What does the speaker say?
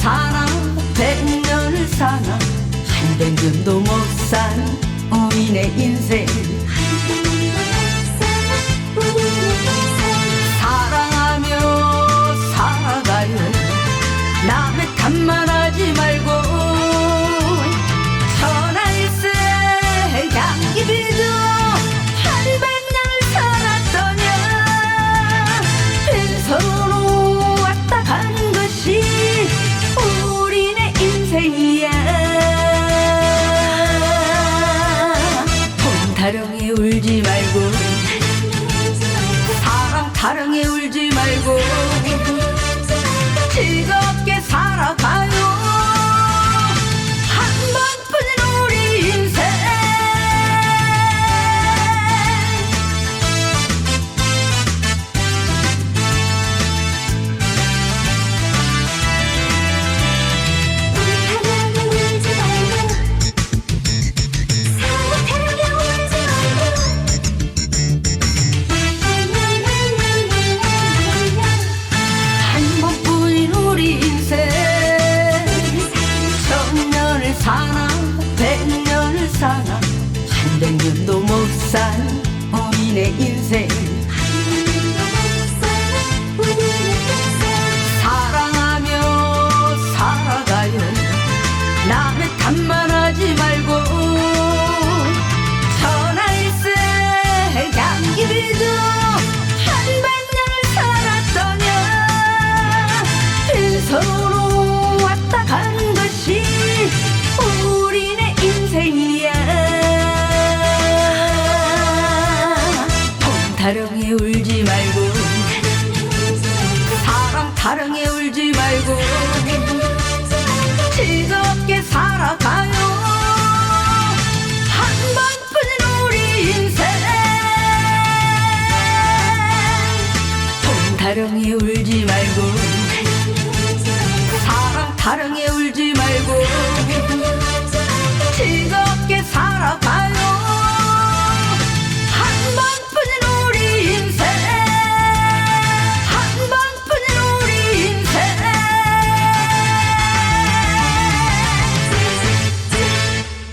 사람 백년을 사나 한 뱅금도 못 산 우리네 인생. 말고. 사랑 사랑해 울지 말고. 즐겁게 사나 백년을 사나 한백년도 못산 우리네 인생 사랑에 울지